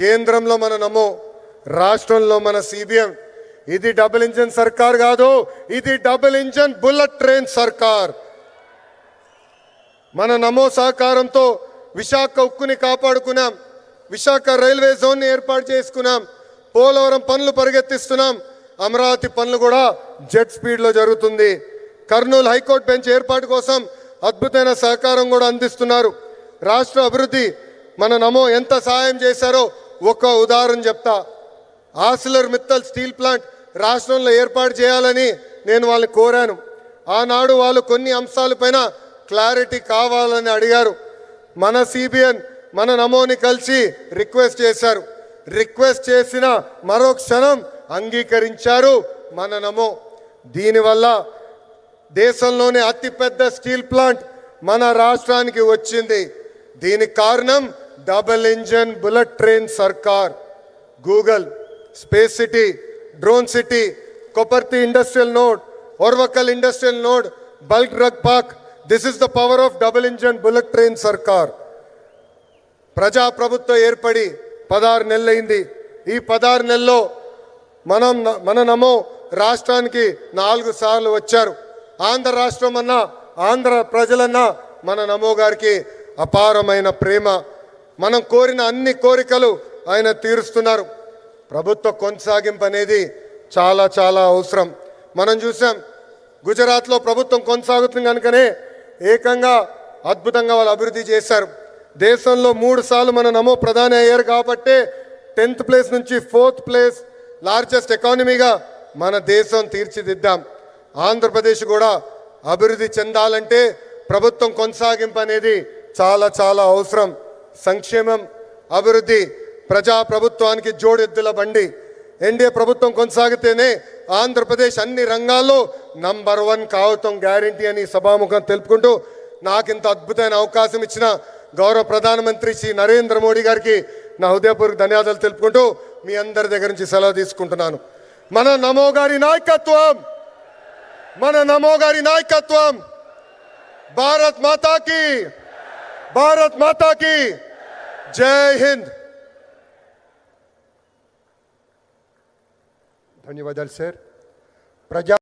కేంద్రంలో మన నమో రాష్ట్రంలో మన సిబిఎం. ఇది డబుల్ ఇంజన్ సర్కార్ కాదు ఇది డబుల్ ఇంజన్ బుల్లెట్ ట్రైన్ సర్కార్. మన నమో సహకారంతో విశాఖ ఉక్కుని కాపాడుకున్నాం విశాఖ రైల్వే జోన్ని ఏర్పాటు చేసుకున్నాం పోలవరం పనులు పరిగెత్తిస్తున్నాం. అమరావతి పనులు కూడా జెట్ స్పీడ్లో జరుగుతుంది. కర్నూలు హైకోర్టు బెంచ్ ఏర్పాటు కోసం అద్భుతమైన సహకారం కూడా అందిస్తున్నారు. రాష్ట్ర అభివృద్ధి మన నమో ఎంత సహాయం చేశారో ఒక ఉదాహరణ చెప్తా. ఆసిలర్ మిత్తల్ స్టీల్ ప్లాంట్ రాష్ట్రంలో ఏర్పాటు చేయాలని నేను వాళ్ళని కోరాను. ఆనాడు వాళ్ళు కొన్ని అంశాలపైన క్లారిటీ కావాలని అడిగారు. మన సిబిఎన్ మన నమోని కలిసి రిక్వెస్ట్ చేశారు. రిక్వెస్ట్ చేసిన మరో క్షణం అంగీకరించారు మన నమో. దీనివల్ల దేశంలోనే అతిపెద్ద స్టీల్ ప్లాంట్ మన రాష్ట్రానికి వచ్చింది. దీనికి కారణం డబుల్ ఇంజన్ బుల్లెట్ ట్రైన్ సర్కార్ Google space city drone city Koparthi industrial node Orvakal industrial node bulk drug park. This is the power of double engine bullet train సర్కార్ ప్రజాప్రభుత్వం ఏర్పడి పదహారు నెలలైంది ఈ పదహారు నెలల్లో మనం మన నమో రాష్ట్రానికి నాలుగు సార్లు వచ్చారు. ఆంధ్ర రాష్ట్రం అన్నా ఆంధ్ర ప్రజలన్నా మన నమో గారికి అపారమైన ప్రేమ మనం కోరిన అన్ని కోరికలు ఆయన తీరుస్తున్నారు. ప్రభుత్వ కొనసాగింపు అనేది చాలా చాలా అవసరం. మనం చూసాం గుజరాత్లో ప్రభుత్వం కొనసాగుతుంది కనుకనే ఏకంగా అద్భుతంగా వాళ్ళు అభివృద్ధి చేశారు. దేశంలో మూడు సార్లు మన నమో ప్రధాని అయ్యారు కాబట్టి టెన్త్ ప్లేస్ నుంచి ఫోర్త్ ప్లేస్ లార్జెస్ట్ ఎకానమీగా మన దేశం తీర్చిదిద్దాం. ఆంధ్రప్రదేశ్ కూడా అభివృద్ధి చెందాలంటే ప్రభుత్వం కొనసాగింపు అనేది చాలా చాలా అవసరం. సంక్షేమం అభివృద్ధి ప్రజా ప్రభుత్వానికి జోడెద్దుల బండి. ఎన్డీఏ ప్రభుత్వం కొనసాగితేనే ఆంధ్రప్రదేశ్ అన్ని రంగాల్లో నంబర్ వన్ కావటం గ్యారంటీ అని సభాముఖం తెలుపుకుంటూ నాకు ఇంత అద్భుతమైన అవకాశం ఇచ్చిన గౌరవ ప్రధానమంత్రి శ్రీ నరేంద్ర మోడీ గారికి నా హృదయపూర్వక ధన్యవాదాలు తెలుపుకుంటూ మీ అందరి దగ్గర నుంచి సెలవు తీసుకుంటున్నాను. మన నమో గారి నాయకత్వం! మన నమో గారి నాయకత్వం! భారత్ మాతాకి! భారత్ మాతాకి! జై హింద్. ధన్యవాదాలు సార్. ప్రజా